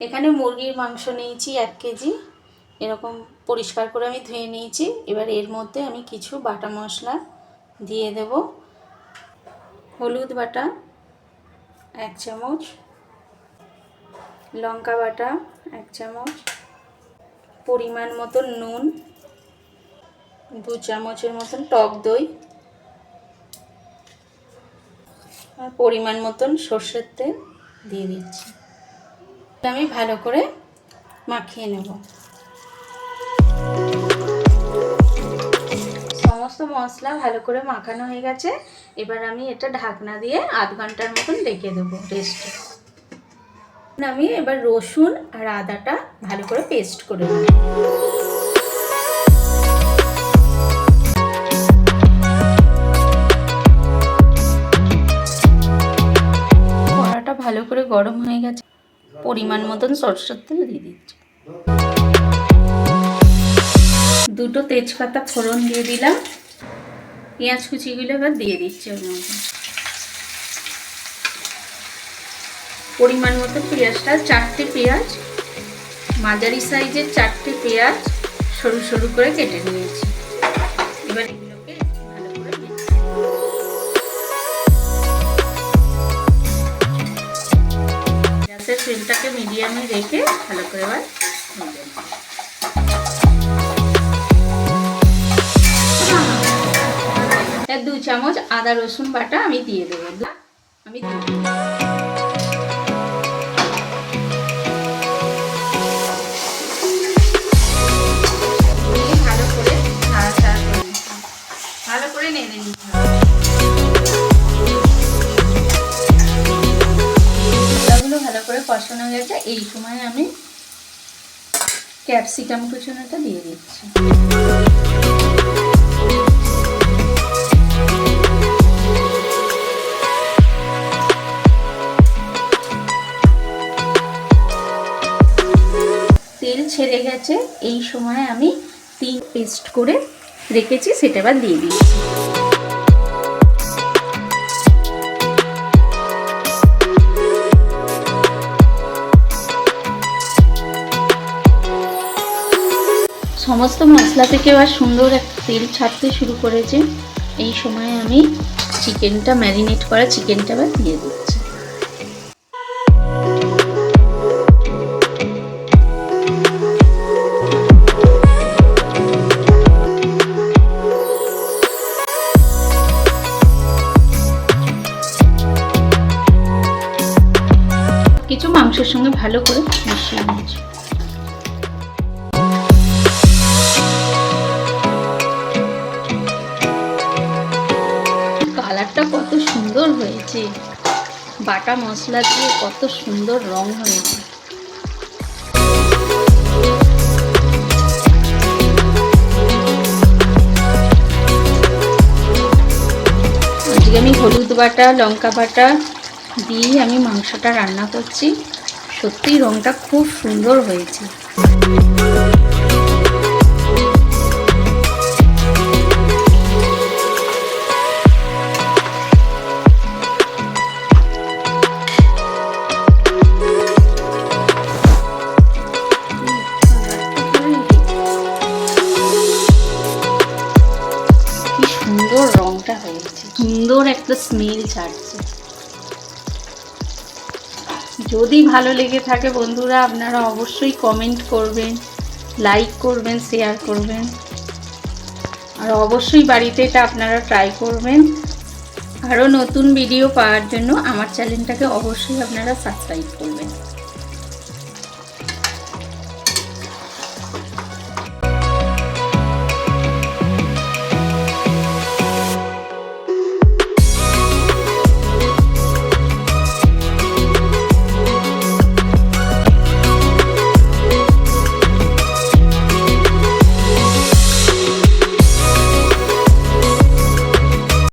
এখানে মুরগির মাংস নিয়েছি এক কেজি। এরকম পরিষ্কার করে আমি ধুয়ে নিয়েছি। এবার এর মধ্যে আমি কিছু বাটা মশলা দিয়ে দেব। হলুদ বাটা, এক চামচ। লঙ্কা বাটা, এক চামচ। পরিমাণ মতন নুন, দু চামচের মতন টক দই। আর পরিমাণ মতন সর্ষের তেল দিয়ে দিচ্ছি। আমি ভালো করে মাখিয়ে নেব। সমস্ত মশলা ভালো করে মাখানো হয়ে গেছে। এবার আমি এটা ঢাকনা দিয়ে আধ ঘণ্টার মতন রেখে দেবো রেস্টে আমি এবার রসুন আর আদাটা ভালো করে পেস্ট করে নেব। ভালো করে গরম হয়ে গেছে। পরিমাণ মতন সরষের তেল দিয়ে দিচ্ছি। দুটো তেজপাতা ফোড়ন দিয়ে দিলাম। পেঁয়াজ কুচিগুলো এবার দিয়ে দিচ্ছি ওর মধ্যে। পরিমাণ মতো পেঁয়াজটা, চারটে পেঁয়াজ, মাঝারি সাইজের চারটে পেঁয়াজ সরু সরু করে কেটে নিয়েছি। এবার ফ্লেমটাকে মিডিয়ামে রেখে ভালো করে এবার দু চামচ আদা রসুন বাটা আমি দিয়ে দেবো আমি দিয়ে দেবো। কষানো গেছে এই সময় আমি ক্যাপসিকাম কুচুনোটা দিয়ে দিচ্ছি। তেল ছেড়ে গেছে, এই সময় আমি তিন পেস্ট করে রেখেছি, সেটা এবার দিয়ে দিচ্ছি। সমস্ত মশলা থেকে এবার সুন্দর একটা তেল ছাড়তে শুরু করেছে। এই সময় আমি চিকেনটা ম্যারিনেট করা চিকেনটা এবার দিয়ে দিচ্ছি। কিছু মাংসের সঙ্গে ভালো করে মিশিয়ে নিচ্ছি সুন্দর হয়েছে। বাটা মশলা দিয়ে কত সুন্দর রং হয়েছে। আজকে আমি হলুদ বাটা, লঙ্কা বাটা দিয়ে আমি মাংসটা রান্না করছি। সত্যি রংটা খুব সুন্দর হয়েছে। সুন্দর একটা স্মেল ছাড়ছে। যদি ভালো লেগে থাকে বন্ধুরা, আপনারা অবশ্যই কমেন্ট করবেন লাইক করবেন শেয়ার করবেন। আর অবশ্যই বাড়িতে এটা আপনারা ট্রাই করবেন। আরও নতুন ভিডিও পাওয়ার জন্য আমার চ্যানেলটাকে অবশ্যই আপনারা সাবস্ক্রাইব করবেন।